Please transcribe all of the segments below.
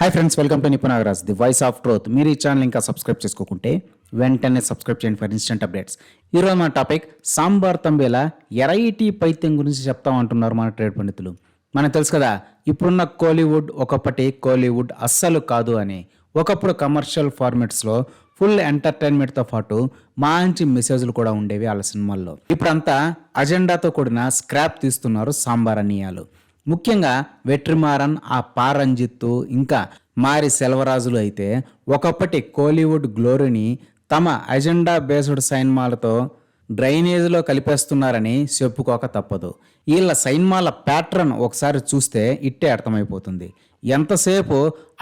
Hi friends welcome to Nipunagaraj the voice of truth మీరు ఈ channel ఇంకా subscribe చేసుకోకుంటే వెంటనే సబ్స్క్రైబ్ చేయండి ఫర్ ఇన్స్టెంట్ అప్డేట్స్ ఈరోజు మన టాపిక్ సాంబార్ తంబేల ఎరైటీ పైత్యం గురించి చెప్తామంటున్నారు మన ట్రేడ్ పండితులు. మనకు తెలుసు కదా ఇప్పుడున్న కోలీవుడ్ ఒకప్పటి కోలీవుడ్ అస్సలు కాదు అని. ఒకప్పుడు కమర్షియల్ ఫార్మాట్స్లో ఫుల్ ఎంటర్టైన్మెంట్తో పాటు మంచి మెసేజ్లు కూడా ఉండేవి వాళ్ళ సినిమాల్లో. ఇప్పుడంతా అజెండాతో కూడిన స్క్రాప్ తీస్తున్నారు సాంబార్ అనియాలు ముఖ్యంగా వెట్రిమారన్ ఆ పారంజిత్తు ఇంకా మారి సెల్వరాజులు అయితే ఒకప్పటి కోలీవుడ్ గ్లోరీని తమ అజెండా బేస్డ్ సైన్మాలతో డ్రైనేజ్లో కలిపేస్తున్నారని చెప్పుకోక తప్పదు. వీళ్ళ సైన్మాల ప్యాటర్న్ ఒకసారి చూస్తే ఇట్టే అర్థమైపోతుంది. ఎంతసేపు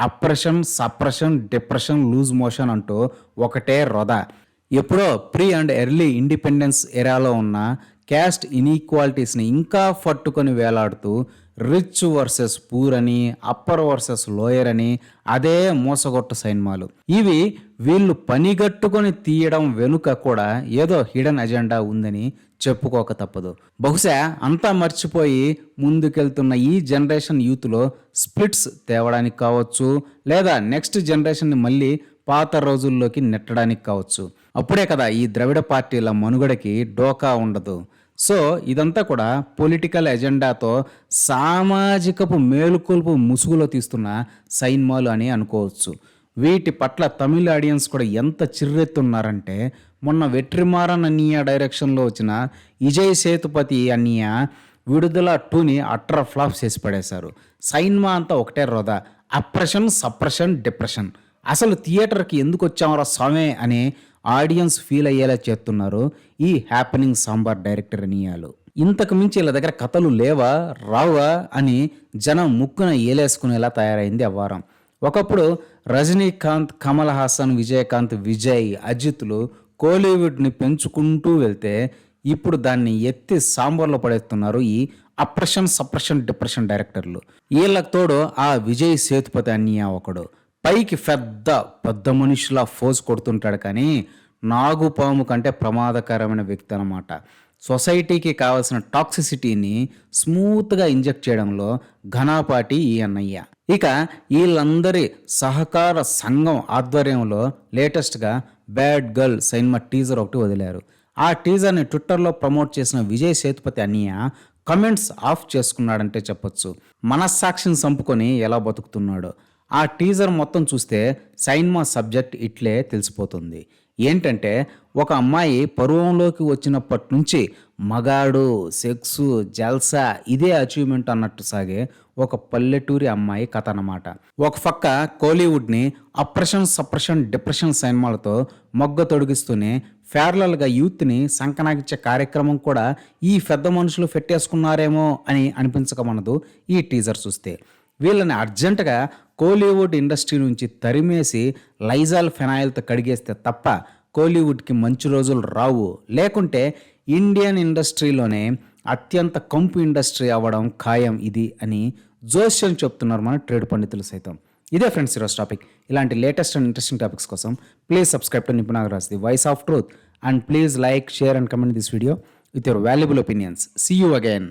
oppression suppression depression loose motion అంటూ ఒకటే రొద. ఎప్పుడో ప్రీ అండ్ ఎర్లీ ఇండిపెండెన్స్ ఎరాలో ఉన్న క్యాస్ట్ ఇన్ఈక్వాలిటీస్ని ఇంకా పట్టుకొని వేలాడుతూ రిచ్ వర్సెస్ పూర్ అని అప్పర్ వర్సెస్ లోయర్ అని అదే మూసగొట్ట సైన్మాలు. ఇవి వీళ్ళు పనిగట్టుకొని తీయడం వెనుక కూడా ఏదో హిడెన్ అజెండా ఉందని చెప్పుకోక తప్పదు. బహుశా అంతా మర్చిపోయి ముందుకెళ్తున్న ఈ జనరేషన్ యూత్లో స్ప్లిట్స్ తేవడానికి కావచ్చు లేదా నెక్స్ట్ జనరేషన్ని మళ్ళీ పాత రోజుల్లోకి నెట్టడానికి కావచ్చు. అప్పుడే కదా ఈ ద్రవిడ పార్టీల మనుగడకి డోకా ఉండదు. సో ఇదంతా కూడా పొలిటికల్ ఎజెండాతో సామాజికపు మేలుకొల్పు ముసుగులో తీస్తున్న సైన్మాలు అని అనుకోవచ్చు. వీటి పట్ల తమిళ ఆడియన్స్ కూడా ఎంత చిర్రెత్తున్నారంటే మొన్న వెట్రిమారన్ అన్నయ్య డైరెక్షన్లో వచ్చిన విజయ్ సేతుపతి అన్నయ్య విడుదల టూని అట్ర ఫ్లాప్ చేసి పడేశారు. సైన్మా అంతా ఒకటే రోదా అప్రెషన్ సప్రెషన్ డిప్రెషన్. అసలు థియేటర్కి ఎందుకు వచ్చామరా స్వామే అని ఆడియన్స్ ఫీల్ అయ్యేలా చేస్తున్నారు ఈ హ్యాపెనింగ్ సాంబార్ డైరెక్టర్ నియాలు. ఇంతకు మించి వీళ్ళ దగ్గర కథలు లేవా? రావా? అని జనం ముక్కున ఏలేసుకునేలా తయారైంది ఆ వారం. ఒకప్పుడు రజనీకాంత్ కమల్ హాసన్ విజయకాంత్ విజయ్ అజిత్లు కోలీవుడ్ని పెంచుకుంటూ వెళ్తే ఇప్పుడు దాన్ని ఎత్తి సాంబార్లో పడేస్తున్నారు ఈ అప్రెషన్ సప్రెషన్ డిప్రెషన్ డైరెక్టర్లు. వీళ్ళకి తోడు ఆ విజయ్ సేతుపతి అన్నయ్య ఒకడు. పైకి పెద్ద పెద్ద మనిషిలా ఫోజ్ కొడుతుంటాడు కానీ నాగుపాము కంటే ప్రమాదకరమైన వ్యక్తి అనమాట సొసైటీకి కావాల్సిన టాక్సిసిటీని స్మూత్గా ఇంజెక్ట్ చేయడంలో ఘనాపాటి ఈ అన్నయ్య. ఇక వీళ్ళందరి సహకార సంఘం ఆధ్వర్యంలో లేటెస్ట్గా బ్యాడ్ గర్ల్ సైన్మా టీజర్ ఒకటి వదిలారు. ఆ టీజర్ని ట్విట్టర్లో ప్రమోట్ చేసిన విజయ్ సేతుపతి అన్నయ్య కమెంట్స్ ఆఫ్ చేసుకున్నాడంటే చెప్పొచ్చు. మనస్సాక్షిని చంపుకొని ఎలా బతుకుతున్నాడో. ఆ టీజర్ మొత్తం చూస్తే సైన్మా సబ్జెక్ట్ ఇట్లే తెలిసిపోతుంది. ఏంటంటే ఒక అమ్మాయి పరువంలోకి వచ్చినప్పటి నుంచి మగాడు సెక్సు జల్సా ఇదే అచీవ్మెంట్ అన్నట్టు సాగే ఒక పల్లెటూరి అమ్మాయి కథ అన్నమాట ఒక పక్క కోలీవుడ్ని అప్రెషన్ సప్రెషన్ డిప్రెషన్ సినిమాలతో మొగ్గ తొడిగిస్తూనే ఫేర్లల్గా యూత్ని సంకనాగించే కార్యక్రమం కూడా ఈ పెద్ద మనుషులు పెట్టేసుకున్నారేమో అని అనిపించకమనదు ఈ టీజర్ చూస్తే. వీళ్ళని అర్జెంటుగా కోలీవుడ్ ఇండస్ట్రీ నుంచి తరిమేసి లైజాల్ ఫెనాయిల్తో కడిగేస్తే తప్ప కోలీవుడ్కి మంచి రోజులు రావు. లేకుంటే ఇండియన్ ఇండస్ట్రీలోనే అత్యంత కంపు ఇండస్ట్రీ అవ్వడం ఖాయం ఇది అని జోస్యం చెప్తున్నారు మన ట్రేడ్ పండితులు సైతం. ఇదే ఫ్రెండ్స్ ఈరోజు టాపిక్. ఇలాంటి లేటెస్ట్ అండ్ ఇంట్రెస్టింగ్ టాపిక్స్ కోసం please subscribe to Nipunagaraj the voice of truth. And please like share and comment this video with your valuable opinions. See you again